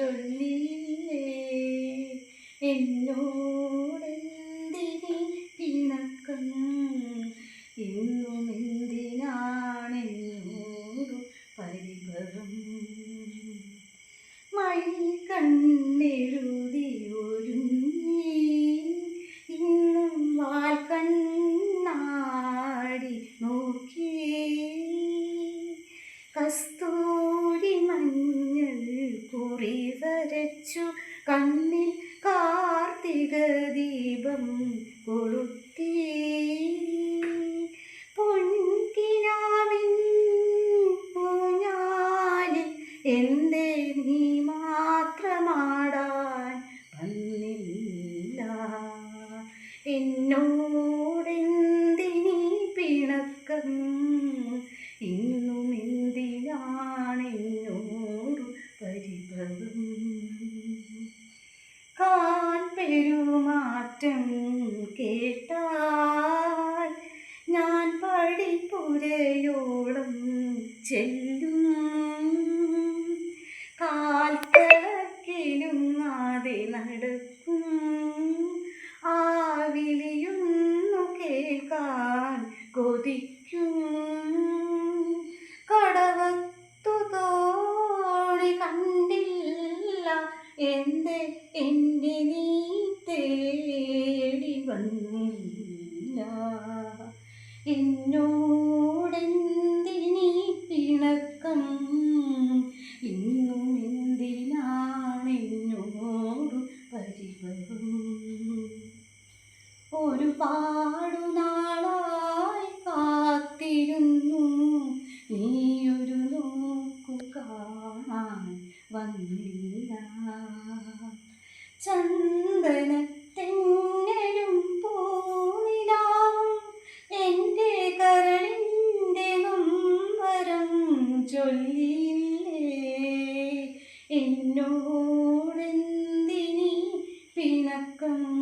ചൊല്ലിയില്ലേ വരച്ചു കണ്ണിൽ കാർത്തിക ദീപം കൊളുത്തി. പൊൻകിനാവിൻ പൂഞ്ഞാലിൽ എന്തേ നീ മാത്രമാടാൻ വന്നില്ല. എന്നോടെന്തിനീ പിണക്കം? ചെല്ലും കാൽ കിളക്കിലുങ്ങാതെ നടക്കും. ആ വിളിയൊന്നു കേൾക്കാൻ കൊതിക്കും. കടവത്തു തോടി കണ്ടില്ല. എന്റെ എന്നെ നീ തേടി വന്നില്ല. എന്നോടെന്തിനീ ഒരുപാടു നാളായി കാത്തിരുന്നു. നീയൊരു നോക്കു കാണാൻ വന്നില്ല. ചന്ദനത്തെങ്ങലും പൂവിലാവും എന്റെ കരളിന്റെ നൊമ്പരം ചൊല്ലിയില്ലേ? എന്നോടെന്തിനി പിണക്കം